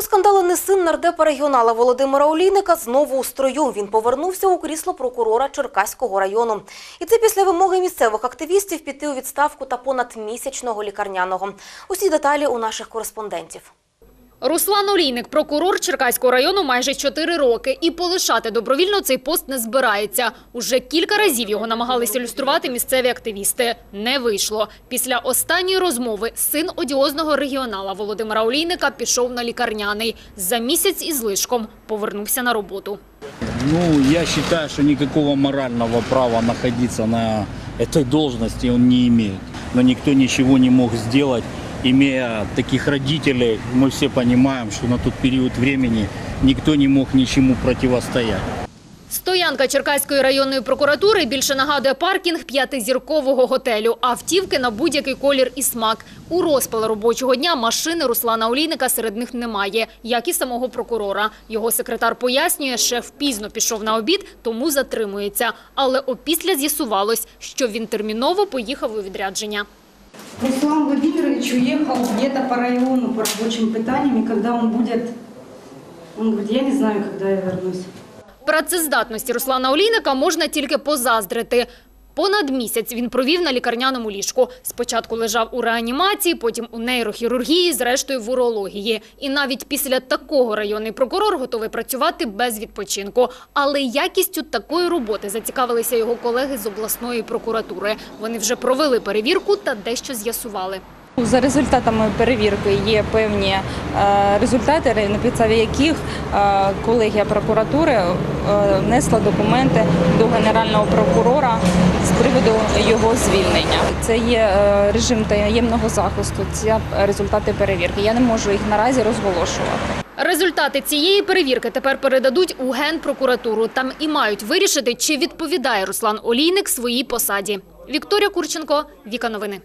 Ускандалений син нардепа регіонала Володимира Олійника знову у строю. Він повернувся у крісло прокурора Черкаського району. І це після вимоги місцевих активістів піти у відставку та понад місячного лікарняного. Усі деталі у наших кореспондентів. Руслан Олійник, прокурор Черкаського району майже 4 роки. І полишати добровільно цей пост не збирається. Уже кілька разів його намагалися ілюструвати місцеві активісти. Не вийшло. Після останньої розмови син одіозного регіонала Володимира Олійника пішов на лікарняний. За місяць із лишком повернувся на роботу. Ну, я считаю, что никакого морального права находиться на этой должности он не имеет. Но никто ничего не мог сделать, имея таких родителей. Мы все понимаем, что на тот период времени никто не мог ничему противостоять. Стоянка Черкаської районної прокуратури більше нагадує паркінг п'ятизіркового готелю. Автівки на будь-який колір і смак. У розпал робочого дня машини Руслана Олійника серед них немає, як і самого прокурора. Його секретар пояснює, шеф пізно пішов на обід, тому затримується. Але опісля з'ясувалось, що він терміново поїхав у відрядження. Руслан Владимирович уехал где-то по району по рабочим питаниям, и когда он будет, он говорит, я не знаю, когда я вернусь. Працездатності Руслана Олійника можна тільки позаздрити. Понад місяць він провів на лікарняному ліжку. Спочатку лежав у реанімації, потім у нейрохірургії, зрештою в урології. І навіть після такого районний прокурор готовий працювати без відпочинку. Але якістю такої роботи зацікавилися його колеги з обласної прокуратури. Вони вже провели перевірку та дещо з'ясували. За результатами перевірки є певні е, результати, на підставі яких е, колегія прокуратури е, внесла документи до генерального прокурора з приводу його звільнення. Це є режим таємного захисту. Це результати перевірки. Я не можу їх наразі розголошувати. Результати цієї перевірки тепер передадуть у Генпрокуратуру. Там і мають вирішити, чи відповідає Руслан Олійник своїй посаді. Вікторія Курченко, Віка Новини.